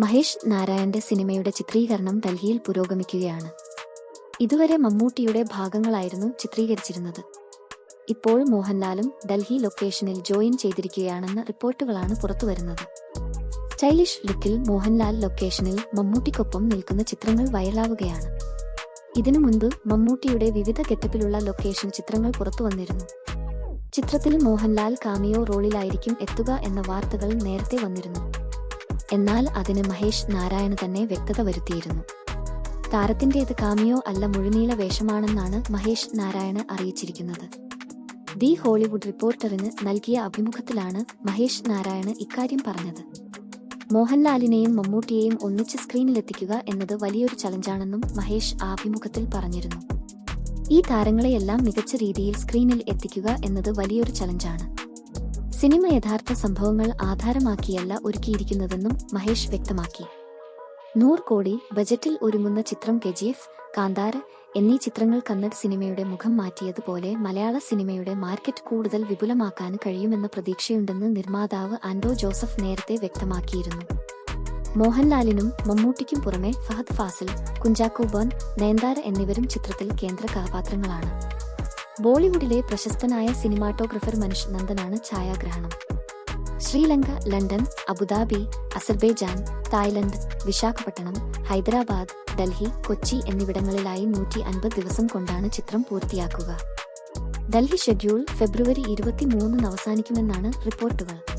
മഹേഷ് നാരായണന്റെ സിനിമയുടെ ചിത്രീകരണം ഡൽഹിയിൽ പുരോഗമിക്കുകയാണ്. ഇതുവരെ മമ്മൂട്ടിയുടെ ഭാഗങ്ങളായിരുന്നു ചിത്രീകരിച്ചിരുന്നത്. ഇപ്പോൾ മോഹൻലാലും ഡൽഹി ലൊക്കേഷനിൽ ജോയിൻ ചെയ്തിരിക്കുകയാണെന്ന റിപ്പോർട്ടുകളാണ് പുറത്തുവരുന്നത്. സ്റ്റൈലിഷ് ലുക്കിൽ മോഹൻലാൽ ലൊക്കേഷനിൽ മമ്മൂട്ടിക്കൊപ്പം നിൽക്കുന്ന ചിത്രങ്ങൾ വൈറലാവുകയാണ്. ഇതിനു മുൻപ് മമ്മൂട്ടിയുടെ വിവിധ ഗെറ്റപ്പിലുള്ള ലൊക്കേഷൻ ചിത്രങ്ങൾ പുറത്തു വന്നിരുന്നു ചിത്രത്തിൽ മോഹൻലാൽ കാമിയോ റോളിലായിരിക്കും എത്തുക എന്ന വാർത്തകൾ നേരത്തെ വന്നിരുന്നു. എന്നാൽ അതിന് മഹേഷ് നാരായണ തന്നെ വ്യക്തത വരുത്തിയിരുന്നു. താരത്തിന്റേത് കാമിയോ അല്ല മുഴുനീള വേഷമാണെന്നാണ് മഹേഷ് നാരായണ അറിയിച്ചിരിക്കുന്നത്. ദി ഹോളിവുഡ് റിപ്പോർട്ടറിന് നൽകിയ അഭിമുഖത്തിലാണ് മഹേഷ് നാരായണ ഇക്കാര്യം പറഞ്ഞത്. മോഹൻലാലിനെയും മമ്മൂട്ടിയെയും ഒന്നിച്ച് സ്ക്രീനിലെത്തിക്കുക എന്നത് വലിയൊരു ചലഞ്ചാണെന്നും മഹേഷ് ആഭിമുഖത്തിൽ പറഞ്ഞിരുന്നു. ഈ താരങ്ങളെയെല്ലാം മികച്ച രീതിയിൽ സ്ക്രീനിൽ എത്തിക്കുക എന്നത് വലിയൊരു ചലഞ്ചാണ്. സിനിമ യഥാർത്ഥ സംഭവങ്ങൾ ആധാരമാക്കിയല്ല ഒരുക്കിയിരിക്കുന്നതെന്നും മഹേഷ് വ്യക്തമാക്കി. നൂറ് കോടി ബജറ്റിൽ ഒരുങ്ങുന്ന ചിത്രം കെജിഎഫ് കാന്താര എന്നീ ചിത്രങ്ങൾ കന്നഡ സിനിമയുടെ മുഖം മാറ്റിയതുപോലെ മലയാള സിനിമയുടെ മാർക്കറ്റ് കൂടുതൽ വിപുലമാക്കാൻ കഴിയുമെന്ന പ്രതീക്ഷയുണ്ടെന്ന് നിർമ്മാതാവ് ആൻഡോ ജോസഫ് നേരത്തെ വ്യക്തമാക്കിയിരുന്നു. മോഹൻലാലിനും മമ്മൂട്ടിക്കും പുറമെ ഫഹദ് ഫാസിൽ കുഞ്ചാക്കോ ബോൻ നയൻതാര എന്നിവരും ചിത്രത്തിൽ കേന്ദ്ര കഥാപാത്രങ്ങളാണ്. ബോളിവുഡിലെ പ്രശസ്തനായ സിനിമാറ്റോഗ്രഫർ മനുഷ് നന്ദനാണ് ഛായാഗ്രഹണം. Sri Lanka London Abu Dhabi Azerbaijan Thailand Visakhapatnam Hyderabad Delhi Kochi എന്നിവിടങ്ങളിലായി നൂറ്റി അൻപത് ദിവസം കൊണ്ടാണ് ചിത്രം പൂർത്തിയാക്കുക. ഡൽഹി ഷെഡ്യൂൾ ഫെബ്രുവരി ഇരുപത്തിമൂന്നിന് അവസാനിക്കുമെന്നാണ് റിപ്പോർട്ടുകൾ.